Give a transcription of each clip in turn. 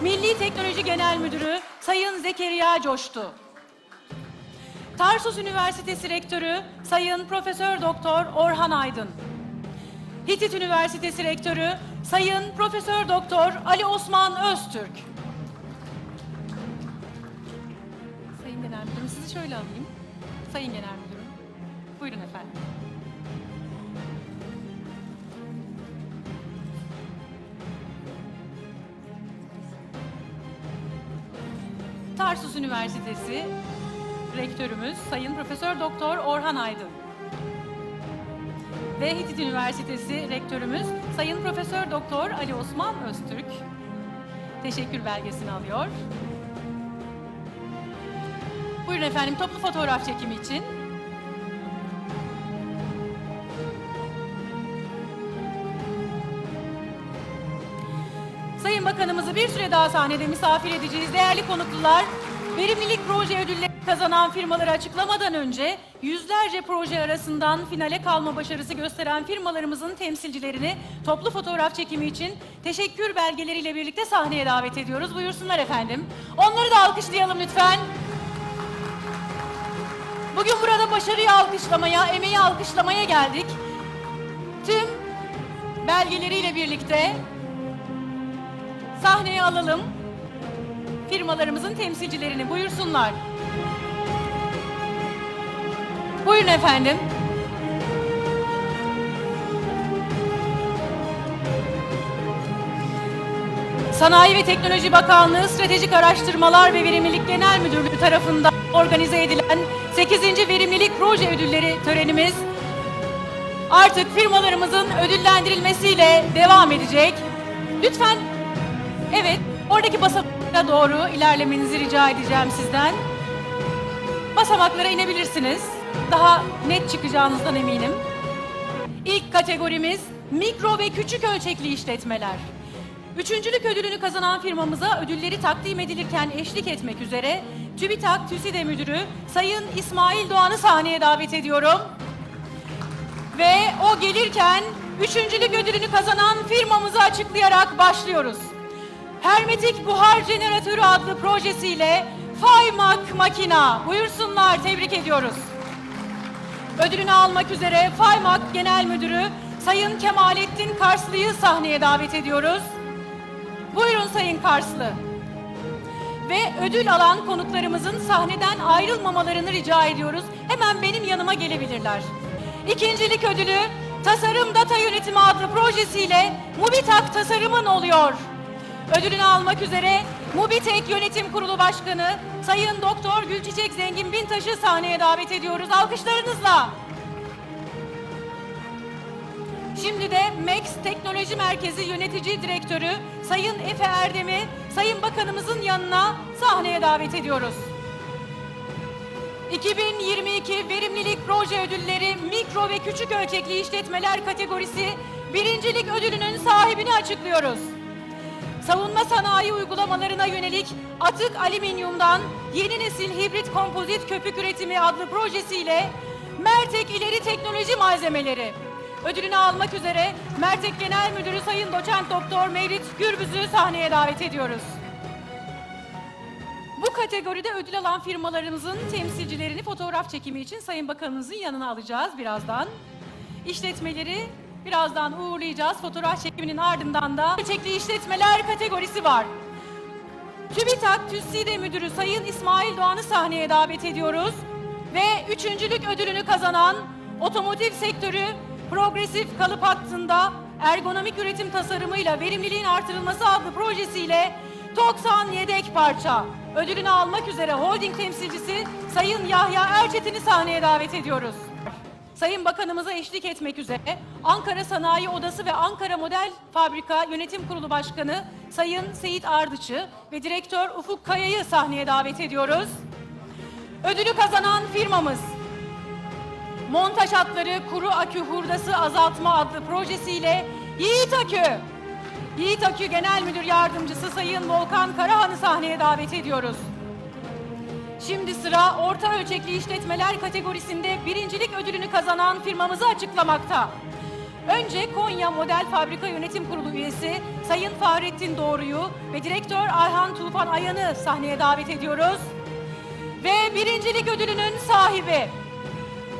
Milli Teknoloji Genel Müdürü Sayın Zekeriya Coştu. Tarsus Üniversitesi Rektörü Sayın Profesör Doktor Orhan Aydın. Hitit Üniversitesi Rektörü Sayın Profesör Doktor Ali Osman Öztürk. Sayın Genel Müdürüm sizi şöyle alayım. Sayın Genel Müdürüm. Buyurun efendim. Tarsus Üniversitesi Rektörümüz Sayın Profesör Doktor Orhan Aydın. Ve Hitit Üniversitesi Rektörümüz Sayın Profesör Doktor Ali Osman Öztürk. Teşekkür belgesini alıyor. Buyurun efendim toplu fotoğraf çekimi için. Bakanımızı bir süre daha sahnede misafir edeceğiz. Değerli konuklular, verimlilik proje ödülleri kazanan firmaları açıklamadan önce yüzlerce proje arasından finale kalma başarısı gösteren firmalarımızın temsilcilerini toplu fotoğraf çekimi için teşekkür belgeleriyle birlikte sahneye davet ediyoruz. Buyursunlar efendim. Onları da alkışlayalım lütfen. Bugün burada başarıyı alkışlamaya, emeği alkışlamaya geldik. Tüm belgeleriyle birlikte sahneye alalım. Firmalarımızın temsilcilerini buyursunlar. Buyurun efendim. Sanayi ve Teknoloji Bakanlığı Stratejik Araştırmalar ve Verimlilik Genel Müdürlüğü tarafından organize edilen 8. Verimlilik Proje Ödülleri törenimiz artık firmalarımızın ödüllendirilmesiyle devam edecek. Lütfen evet oradaki basamaklara doğru ilerlemenizi rica edeceğim sizden. Basamaklara inebilirsiniz. Daha net çıkacağınızdan eminim. İlk kategorimiz mikro ve küçük ölçekli işletmeler. Üçüncülük ödülünü kazanan firmamıza ödülleri takdim edilirken eşlik etmek üzere TÜBİTAK TÜSİDE Müdürü Sayın İsmail Doğan'ı sahneye davet ediyorum. Ve o gelirken üçüncülük ödülünü kazanan firmamızı açıklayarak başlıyoruz. Hermetik Buhar Jeneratörü adlı projesiyle Faymak Makina. Buyursunlar, tebrik ediyoruz. Ödülünü almak üzere Faymak Genel Müdürü Sayın Kemalettin Karslı'yı sahneye davet ediyoruz. Buyurun Sayın Karslı. Ve ödül alan konuklarımızın sahneden ayrılmamalarını rica ediyoruz. Hemen benim yanıma gelebilirler. İkincilik ödülü Tasarım Data Yönetimi adlı projesiyle Mubitak Tasarım'ın oluyor. Ödülünü almak üzere Mubitek Yönetim Kurulu Başkanı Sayın Doktor Gülçiçek Zengin Bintaş'ı sahneye davet ediyoruz. Alkışlarınızla. Şimdi de MEX Teknoloji Merkezi Yönetici Direktörü Sayın Efe Erdem'i Sayın Bakanımızın yanına sahneye davet ediyoruz. 2022 Verimlilik Proje Ödülleri Mikro ve Küçük Ölçekli İşletmeler kategorisi birincilik ödülünün sahibini açıklıyoruz. Savunma sanayi uygulamalarına yönelik atık alüminyumdan yeni nesil hibrit kompozit köpük üretimi adlı projesiyle Mertek İleri Teknoloji Malzemeleri ödülünü almak üzere Mertek Genel Müdürü Sayın Doçent Doktor Mevlüt Gürbüz'ü sahneye davet ediyoruz. Bu kategoride ödül alan firmalarımızın temsilcilerini fotoğraf çekimi için Sayın Bakanımızın yanına alacağız birazdan. İşletmeleri birazdan uğurlayacağız. Fotoğraf çekiminin ardından da ölçekli işletmeler kategorisi var. TÜBİTAK TÜSİDE Müdürü Sayın İsmail Doğan'ı sahneye davet ediyoruz. Ve üçüncülük ödülünü kazanan otomotiv sektörü progresif kalıp hattında ergonomik üretim tasarımıyla verimliliğin artırılması adlı projesiyle TOKSAN yedek parça ödülünü almak üzere holding temsilcisi Sayın Yahya Erçetin'i sahneye davet ediyoruz. Sayın Bakanımıza eşlik etmek üzere Ankara Sanayi Odası ve Ankara Model Fabrika Yönetim Kurulu Başkanı Sayın Seyit Ardıç'ı ve Direktör Ufuk Kaya'yı sahneye davet ediyoruz. Ödülü kazanan firmamız montaj hatları kuru akü hurdası azaltma adlı projesiyle Yiğit Akü. Yiğit Akü Genel Müdür Yardımcısı Sayın Volkan Karahan'ı sahneye davet ediyoruz. Şimdi sıra orta ölçekli işletmeler kategorisinde birincilik ödülünü kazanan firmamızı açıklamakta. Önce Konya Model Fabrika Yönetim Kurulu üyesi Sayın Fahrettin Doğru'yu ve Direktör Ayhan Tufan Ayan'ı sahneye davet ediyoruz. Ve birincilik ödülünün sahibi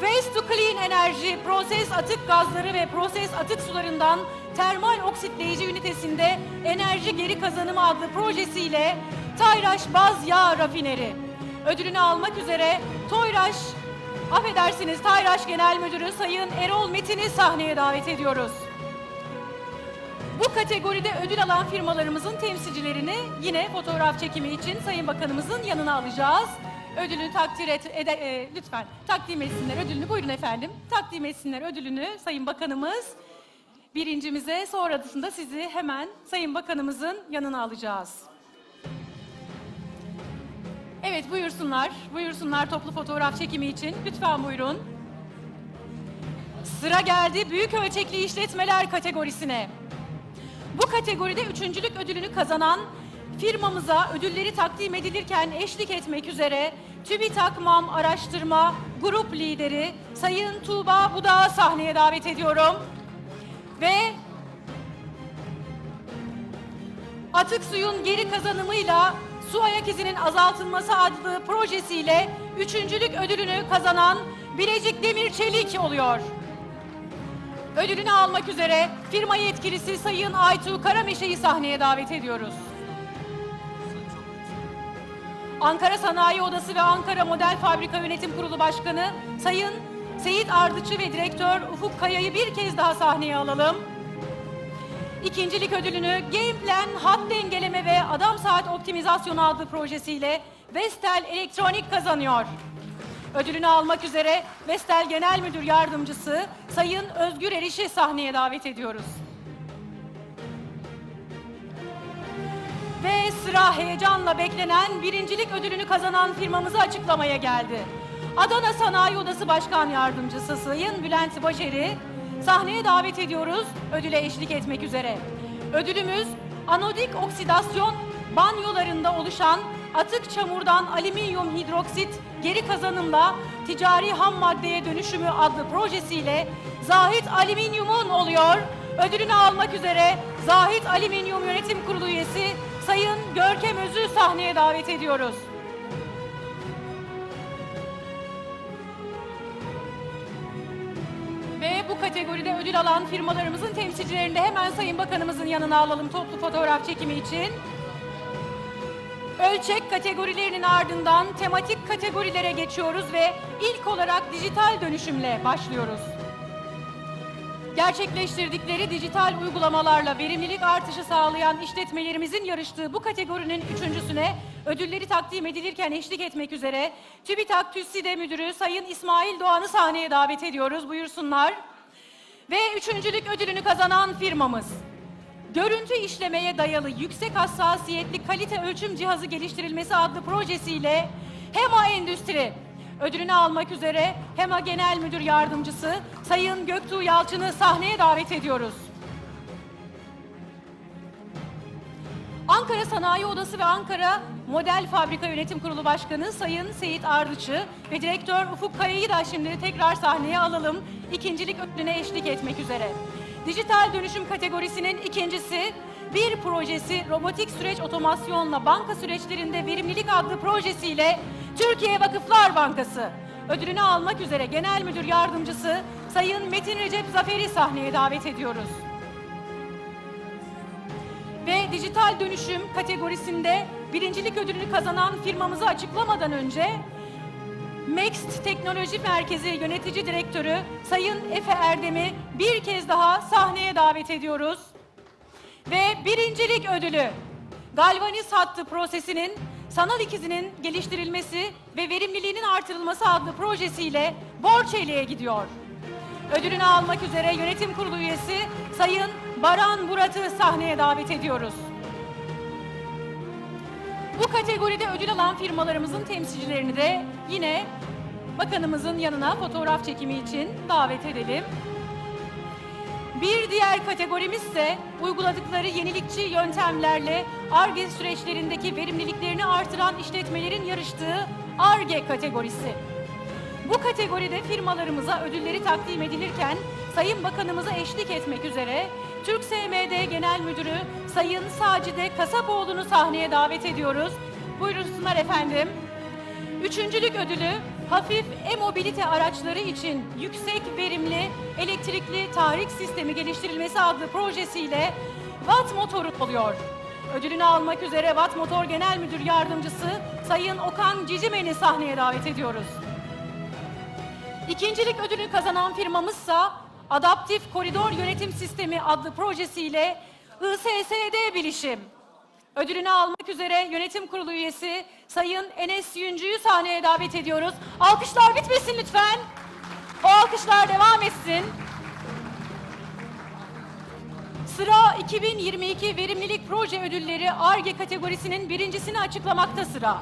Waste to Clean Enerji proses atık gazları ve proses atık sularından termal oksitleyici ünitesinde enerji geri kazanımı adlı projesiyle Tayraş Baz Yağ Rafineri ödülünü almak üzere Toyraş affedersiniz Tayraş Genel Müdürü Sayın Erol Metin'i sahneye davet ediyoruz. Bu kategoride ödül alan firmalarımızın temsilcilerini yine fotoğraf çekimi için Sayın Bakanımızın yanına alacağız. Ödülünü takdir et, ede- e, lütfen takdim etsinler ödülünü. Buyurun efendim. Takdim etsinler ödülünü Sayın Bakanımız. Birincimize sonrasında sizi hemen Sayın Bakanımızın yanına alacağız. Evet buyursunlar. Buyursunlar toplu fotoğraf çekimi için. Lütfen buyurun. Sıra geldi büyük ölçekli işletmeler kategorisine. Bu kategoride üçüncülük ödülünü kazanan firmamıza ödülleri takdim edilirken eşlik etmek üzere TÜBİTAK MAM Araştırma Grup Lideri Sayın Tuğba Budak'ı sahneye davet ediyorum. Ve atık suyun geri kazanımıyla su ayak izinin azaltılması adlı projesiyle üçüncülük ödülünü kazanan Bilecik Demir Çelik oluyor. Ödülünü almak üzere firma yetkilisi Sayın Aytu Karameşe'yi sahneye davet ediyoruz. Ankara Sanayi Odası ve Ankara Model Fabrika Yönetim Kurulu Başkanı Sayın Seyit Ardıçı ve Direktör Ufuk Kaya'yı bir kez daha sahneye alalım. İkincilik ödülünü Game Plan, hat dengeleme ve adam saat optimizasyonu adlı projesiyle Vestel Elektronik kazanıyor. Ödülünü almak üzere Vestel Genel Müdür Yardımcısı Sayın Özgür Eriş'i sahneye davet ediyoruz. Ve sıra heyecanla beklenen birincilik ödülünü kazanan firmamızı açıklamaya geldi. Adana Sanayi Odası Başkan Yardımcısı Sayın Bülent Başer'i sahneye davet ediyoruz ödüle eşlik etmek üzere. Ödülümüz anodik oksidasyon banyolarında oluşan atık çamurdan alüminyum hidroksit geri kazanımla ticari ham maddeye dönüşümü adlı projesiyle Zahit Alüminyum'un oluyor. Ödülünü almak üzere Zahit Alüminyum Yönetim Kurulu üyesi Sayın Görkem Öz'ü sahneye davet ediyoruz. Ödül alan firmalarımızın temsilcilerini de hemen Sayın Bakanımızın yanına alalım toplu fotoğraf çekimi için. Ölçek kategorilerinin ardından tematik kategorilere geçiyoruz ve ilk olarak dijital dönüşümle başlıyoruz. Gerçekleştirdikleri dijital uygulamalarla verimlilik artışı sağlayan işletmelerimizin yarıştığı bu kategorinin üçüncüsüne ödülleri takdim edilirken eşlik etmek üzere TÜBİTAK TÜSİDE Müdürü Sayın İsmail Doğan'ı sahneye davet ediyoruz. Buyursunlar. Ve üçüncülük ödülünü kazanan firmamız. Görüntü işlemeye dayalı yüksek hassasiyetli kalite ölçüm cihazı geliştirilmesi adlı projesiyle HEMA Endüstri ödülünü almak üzere HEMA Genel Müdür Yardımcısı Sayın Göktuğ Yalçın'ı sahneye davet ediyoruz. Ankara Sanayi Odası ve Ankara Model Fabrika Yönetim Kurulu Başkanı Sayın Seyit Ardıçı ve Direktör Ufuk Kaya'yı da şimdi tekrar sahneye alalım. İkincilik ödülüne eşlik etmek üzere. Dijital dönüşüm kategorisinin ikincisi bir projesi robotik süreç otomasyonla banka süreçlerinde verimlilik adlı projesiyle Türkiye Vakıflar Bankası ödülünü almak üzere Genel Müdür Yardımcısı Sayın Metin Recep Zafer'i sahneye davet ediyoruz dijital dönüşüm kategorisinde birincilik ödülünü kazanan firmamızı açıklamadan önce Next Teknoloji Merkezi Yönetici Direktörü Sayın Efe Erdem'i bir kez daha sahneye davet ediyoruz. Ve birincilik ödülü galvaniz hattı prosesinin sanal ikizinin geliştirilmesi ve verimliliğinin artırılması adlı projesiyle Borçeli'ye gidiyor. Ödülünü almak üzere yönetim kurulu üyesi Sayın Baran Murat'ı sahneye davet ediyoruz. Bu kategoride ödül alan firmalarımızın temsilcilerini de yine bakanımızın yanına fotoğraf çekimi için davet edelim. Bir diğer kategorimiz ise uyguladıkları yenilikçi yöntemlerle ARGE süreçlerindeki verimliliklerini artıran işletmelerin yarıştığı ARGE kategorisi. Bu kategoride firmalarımıza ödülleri takdim edilirken Sayın Bakanımıza eşlik etmek üzere Türk SMD Genel Müdürü Sayın Sacide Kasapoğlu'nu sahneye davet ediyoruz. Buyursunlar efendim. Üçüncülük ödülü hafif e-mobilite araçları için yüksek verimli elektrikli tahrik sistemi geliştirilmesi adlı projesiyle Watt Motor'u oluyor. Ödülünü almak üzere Watt Motor Genel Müdür Yardımcısı Sayın Okan Cicimen'i sahneye davet ediyoruz. İkincilik ödülünü kazanan firmamızsa Adaptif Koridor Yönetim Sistemi adlı projesiyle ISSD Bilişim. Ödülünü almak üzere yönetim kurulu üyesi Sayın Enes Yüncü'yü sahneye davet ediyoruz. Alkışlar bitmesin lütfen. O alkışlar devam etsin. Sıra 2022 Verimlilik Proje Ödülleri ARGE kategorisinin birincisini açıklamakta sıra.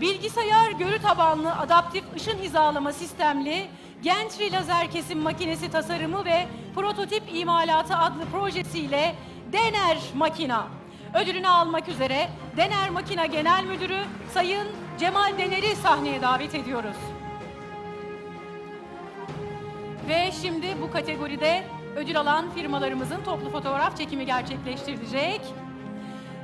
Bilgisayar görü tabanlı adaptif ışın hizalama sistemli Gentry lazer kesim makinesi tasarımı ve prototip imalatı adlı projesiyle Dener Makina ödülünü almak üzere Dener Makina Genel Müdürü Sayın Cemal Dener'i sahneye davet ediyoruz. Ve şimdi bu kategoride ödül alan firmalarımızın toplu fotoğraf çekimi gerçekleştirilecek.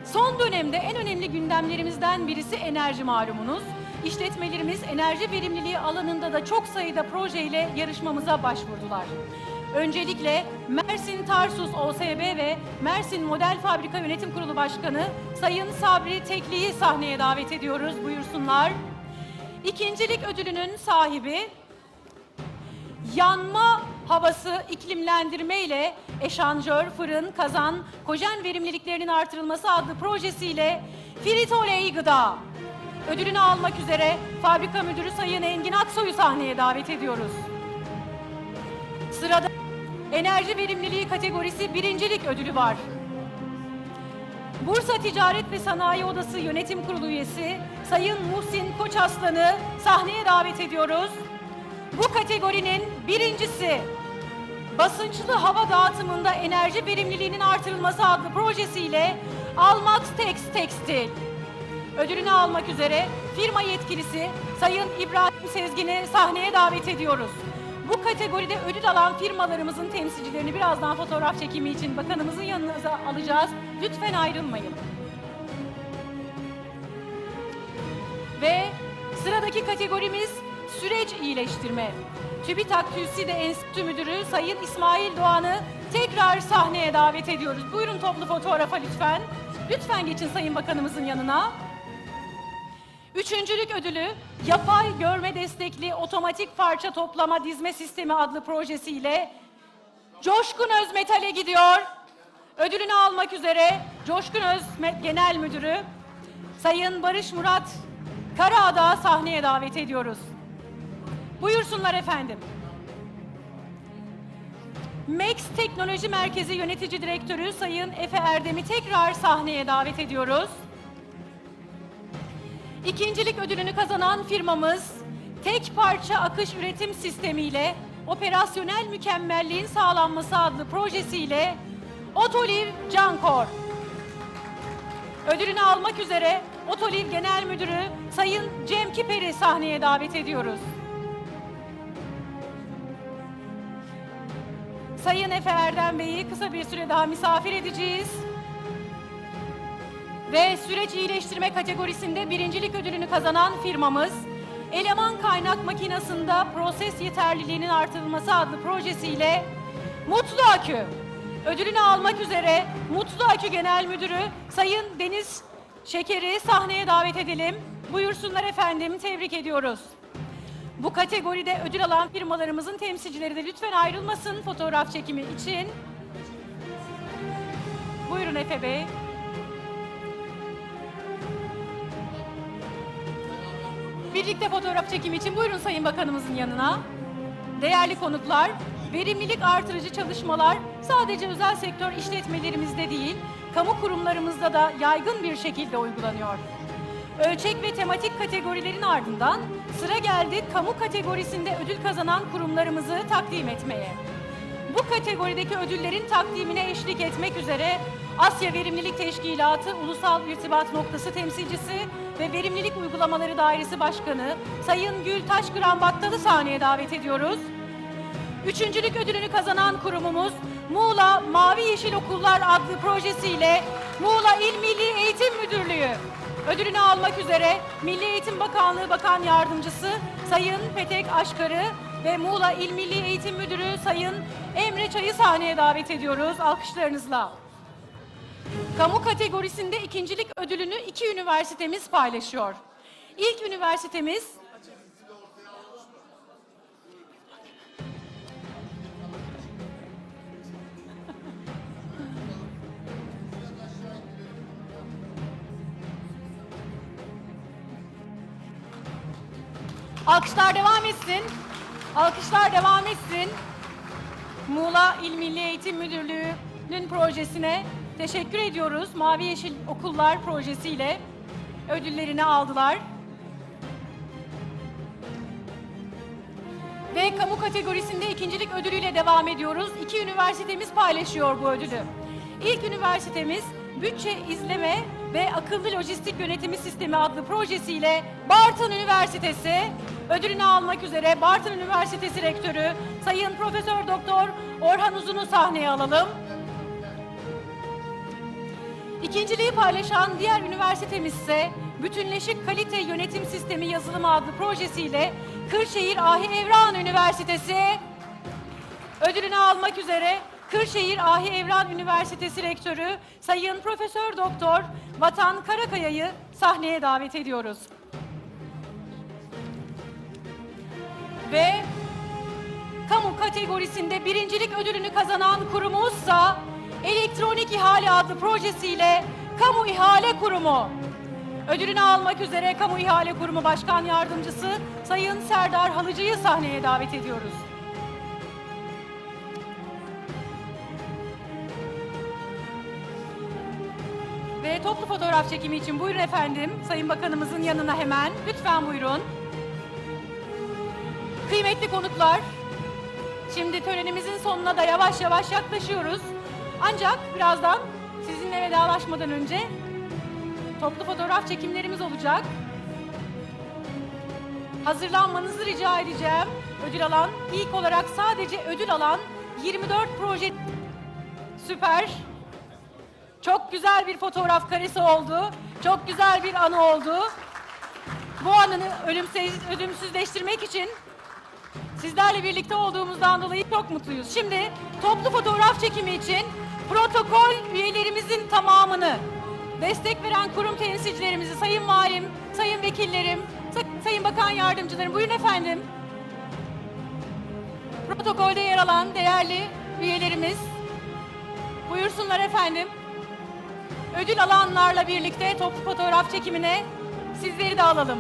Son dönemde en önemli gündemlerimizden birisi enerji malumunuz. İşletmelerimiz enerji verimliliği alanında da çok sayıda projeyle yarışmamıza başvurdular. Öncelikle Mersin Tarsus OSB ve Mersin Model Fabrika Yönetim Kurulu Başkanı Sayın Sabri Tekli'yi sahneye davet ediyoruz. Buyursunlar. İkincilik ödülünün sahibi yanma havası iklimlendirme ile eşanjör, fırın, kazan, kojen verimliliklerinin artırılması adlı projesiyle Fritoley Gıda ödülünü almak üzere fabrika müdürü Sayın Engin Aksoy'u sahneye davet ediyoruz. Sırada enerji verimliliği kategorisi birincilik ödülü var. Bursa Ticaret ve Sanayi Odası Yönetim Kurulu üyesi Sayın Muhsin Koçaslan'ı sahneye davet ediyoruz. Bu kategorinin birincisi basınçlı hava dağıtımında enerji verimliliğinin artırılması adlı projesiyle Almax Tex Tekstil. Ödülünü almak üzere firma yetkilisi Sayın İbrahim Sezgin'i sahneye davet ediyoruz. Bu kategoride ödül alan firmalarımızın temsilcilerini birazdan fotoğraf çekimi için bakanımızın yanınıza alacağız. Lütfen ayrılmayın. Ve sıradaki kategorimiz süreç iyileştirme. TÜBİTAK TÜSİ'de Enstitü Müdürü Sayın İsmail Doğan'ı tekrar sahneye davet ediyoruz. Buyurun toplu fotoğrafa lütfen. Lütfen geçin Sayın Bakanımızın yanına. Üçüncülük ödülü yapay görme destekli otomatik parça toplama dizme sistemi adlı projesiyle Coşkun Özmetal'e gidiyor. Ödülünü almak üzere Coşkun Özmet Genel Müdürü Sayın Barış Murat Karaağ'da sahneye davet ediyoruz. Buyursunlar efendim. Max Teknoloji Merkezi Yönetici Direktörü Sayın Efe Erdem'i tekrar sahneye davet ediyoruz. İkincilik ödülünü kazanan firmamız tek parça akış üretim sistemiyle operasyonel mükemmelliğin sağlanması adlı projesiyle Otoliv Cankor. Ödülünü almak üzere Otoliv Genel Müdürü Sayın Cem Kiper'i sahneye davet ediyoruz. Sayın Efe Erdem Bey'i kısa bir süre daha misafir edeceğiz. Ve süreç iyileştirme kategorisinde birincilik ödülünü kazanan firmamız, eleman kaynak makinasında proses yeterliliğinin artırılması adlı projesiyle Mutlu Akü. Ödülünü almak üzere Mutlu Akü Genel Müdürü Sayın Deniz Şeker'i sahneye davet edelim. Buyursunlar efendim, tebrik ediyoruz. Bu kategoride ödül alan firmalarımızın temsilcileri de lütfen ayrılmasın fotoğraf çekimi için. Buyurun Efe Bey. Birlikte fotoğraf çekimi için buyurun Sayın Bakanımızın yanına. Değerli konuklar, verimlilik artırıcı çalışmalar sadece özel sektör işletmelerimizde değil, kamu kurumlarımızda da yaygın bir şekilde uygulanıyor. Ölçek ve tematik kategorilerin ardından sıra geldi kamu kategorisinde ödül kazanan kurumlarımızı takdim etmeye. Bu kategorideki ödüllerin takdimine eşlik etmek üzere Asya Verimlilik Teşkilatı Ulusal İrtibat Noktası Temsilcisi ve Verimlilik Uygulamaları Dairesi Başkanı Sayın Gül Taşkıran Battal'ı sahneye davet ediyoruz. Üçüncülük ödülünü kazanan kurumumuz Muğla Mavi Yeşil Okullar adlı projesiyle Muğla İl Milli Eğitim Müdürlüğü ödülünü almak üzere Milli Eğitim Bakanlığı Bakan Yardımcısı Sayın Petek Aşkarı ve Muğla İl Milli Eğitim Müdürü Sayın Emre Çay'ı sahneye davet ediyoruz alkışlarınızla. Kamu kategorisinde ikincilik ödülünü iki üniversitemiz paylaşıyor. İlk üniversitemiz Alkışlar devam etsin. Alkışlar devam etsin. Muğla İl Milli Eğitim Müdürlüğü'nün projesine teşekkür ediyoruz. Mavi Yeşil Okullar projesiyle ödüllerini aldılar. Ve kamu kategorisinde ikincilik ödülüyle devam ediyoruz. İki üniversitemiz paylaşıyor bu ödülü. İlk üniversitemiz Bütçe İzleme ve Akıllı Lojistik Yönetimi Sistemi adlı projesiyle Bartın Üniversitesi ödülünü almak üzere Bartın Üniversitesi Rektörü Sayın Profesör Doktor Orhan Uzun'u sahneye alalım. İkinciliği paylaşan diğer üniversitemiz ise Bütünleşik Kalite Yönetim Sistemi Yazılımı adlı projesiyle Kırşehir Ahi Evran Üniversitesi ödülünü almak üzere Kırşehir Ahi Evran Üniversitesi Rektörü Sayın Profesör Doktor Vatan Karakaya'yı sahneye davet ediyoruz. Ve kamu kategorisinde birincilik ödülünü kazanan kurumuzsa Elektronik İhale adlı projesiyle Kamu İhale Kurumu. Ödülünü almak üzere Kamu İhale Kurumu Başkan Yardımcısı Sayın Serdar Halıcı'yı sahneye davet ediyoruz. Ve toplu fotoğraf çekimi için buyurun efendim Sayın Bakanımızın yanına hemen. Lütfen buyurun. Kıymetli konuklar, şimdi törenimizin sonuna da yavaş yavaş yaklaşıyoruz. Ancak birazdan sizinle vedalaşmadan önce toplu fotoğraf çekimlerimiz olacak. Hazırlanmanızı rica edeceğim. Ödül alan, ilk olarak sadece ödül alan 24 proje süper. Çok güzel bir fotoğraf karesi oldu. Çok güzel bir anı oldu. Bu anını ölümsüz, ölümsüzleştirmek için Sizlerle birlikte olduğumuzdan dolayı çok mutluyuz. Şimdi toplu fotoğraf çekimi için protokol üyelerimizin tamamını destek veren kurum temsilcilerimizi, sayın valim, sayın vekillerim, sa- sayın bakan yardımcılarım buyurun efendim. Protokolde yer alan değerli üyelerimiz buyursunlar efendim. Ödül alanlarla birlikte toplu fotoğraf çekimine sizleri de alalım.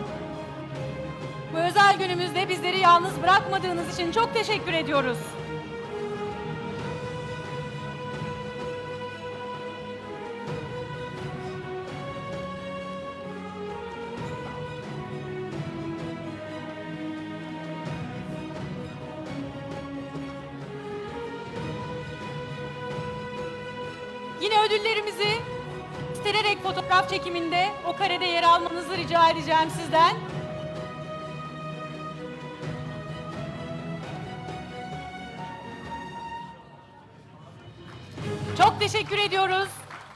Bu özel günümüzde bizleri yalnız bırakmadığınız için çok teşekkür ediyoruz. Yine ödüllerimizi göstererek fotoğraf çekiminde o karede yer almanızı rica edeceğim sizden. Çok teşekkür ediyoruz.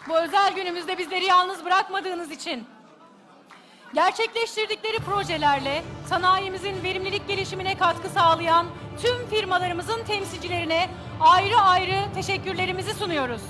Bu özel günümüzde bizleri yalnız bırakmadığınız için. Gerçekleştirdikleri projelerle sanayimizin verimlilik gelişimine katkı sağlayan tüm firmalarımızın temsilcilerine ayrı ayrı teşekkürlerimizi sunuyoruz.